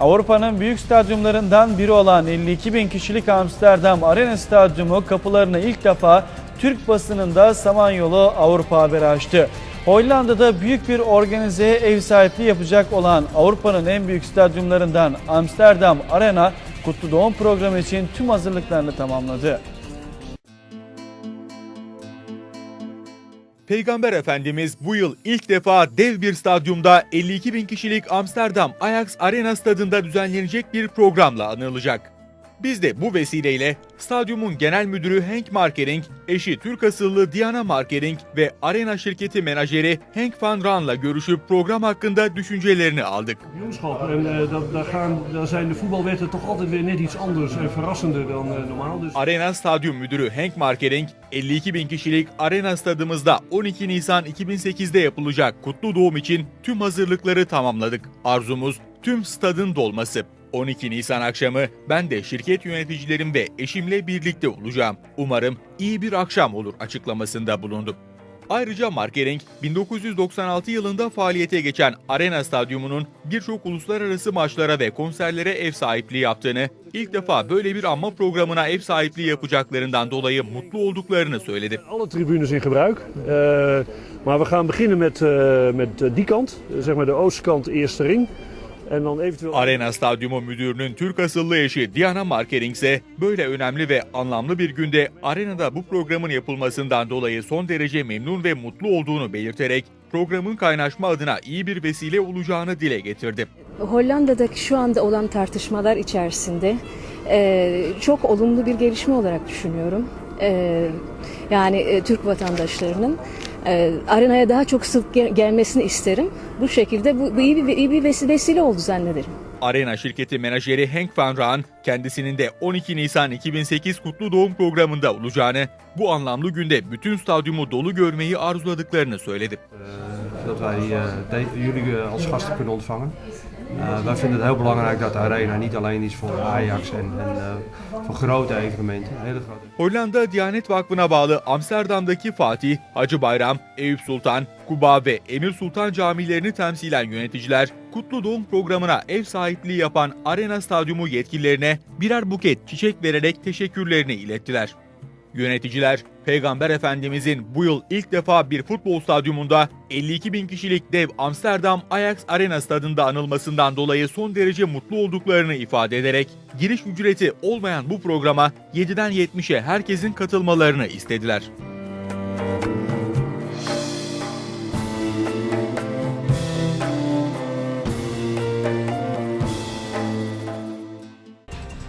Avrupa'nın büyük stadyumlarından biri olan 52 bin kişilik Amsterdam Arena Stadyumu kapılarını ilk defa Türk basınında Samanyolu Avrupa haberi açtı. Hollanda'da büyük bir organizeye ev sahipliği yapacak olan Avrupa'nın en büyük stadyumlarından Amsterdam Arena Kutlu Doğum programı için tüm hazırlıklarını tamamladı. Peygamber Efendimiz bu yıl ilk defa dev bir stadyumda 52 bin kişilik Amsterdam Ajax Arena stadında düzenlenecek bir programla anılacak. Biz de bu vesileyle stadyumun genel müdürü Henk Markering, eşi Türk asıllı Diana Markering ve arena şirketi menajeri Henk van Raan'la görüşüp program hakkında düşüncelerini aldık. Arena Stadyum Müdürü Henk Markering, 52 bin kişilik Arena stadımızda 12 Nisan 2008'de yapılacak kutlu doğum için tüm hazırlıkları tamamladık. Arzumuz tüm stadın dolması. 12 Nisan akşamı ben de şirket yöneticilerim ve eşimle birlikte olacağım. Umarım iyi bir akşam olur açıklamasında bulundu. Ayrıca Markering, 1996 yılında faaliyete geçen Arena Stadyumu'nun birçok uluslararası maçlara ve konserlere ev sahipliği yaptığını, ilk defa böyle bir anma programına ev sahipliği yapacaklarından dolayı mutlu olduklarını söyledi. alle tribunes in gebruik. Eh, maar we gaan beginnen met, eh, met eh, die kant, zeg maar de oostkant, eerste ring. Arena Stadyumu müdürünün Türk asıllı eşi Diana Markering ise böyle önemli ve anlamlı bir günde arenada bu programın yapılmasından dolayı son derece memnun ve mutlu olduğunu belirterek programın kaynaşma adına iyi bir vesile olacağını dile getirdi. Hollanda'daki şu anda olan tartışmalar içerisinde e, çok olumlu bir gelişme olarak düşünüyorum. E, yani e, Türk vatandaşlarının e, arenaya daha çok sık gel- gelmesini isterim. Bu şekilde bu, bu iyi bir, iyi bir vesi- vesile oldu zannederim. Arena şirketi menajeri Henk van Raan kendisinin de 12 Nisan 2008 kutlu doğum programında olacağını, bu anlamlı günde bütün stadyumu dolu görmeyi arzuladıklarını söyledi. Eh, dat wij eh, jullie eh, als gasten kunnen ontvangen. Eh, wij vinden het heel belangrijk dat de arena niet alleen is voor Ajax en, en eh, voor grote evenementen, hele grote Hollanda Diyanet Vakfı'na bağlı Amsterdam'daki Fatih, Hacı Bayram, Eyüp Sultan, Kuba ve Emir Sultan camilerini temsilen yöneticiler, Kutlu Doğum programına ev sahipliği yapan Arena Stadyumu yetkililerine birer buket çiçek vererek teşekkürlerini ilettiler. Yöneticiler, Peygamber Efendimizin bu yıl ilk defa bir futbol stadyumunda 52 bin kişilik dev Amsterdam Ajax Arena stadında anılmasından dolayı son derece mutlu olduklarını ifade ederek giriş ücreti olmayan bu programa 7'den 70'e herkesin katılmalarını istediler.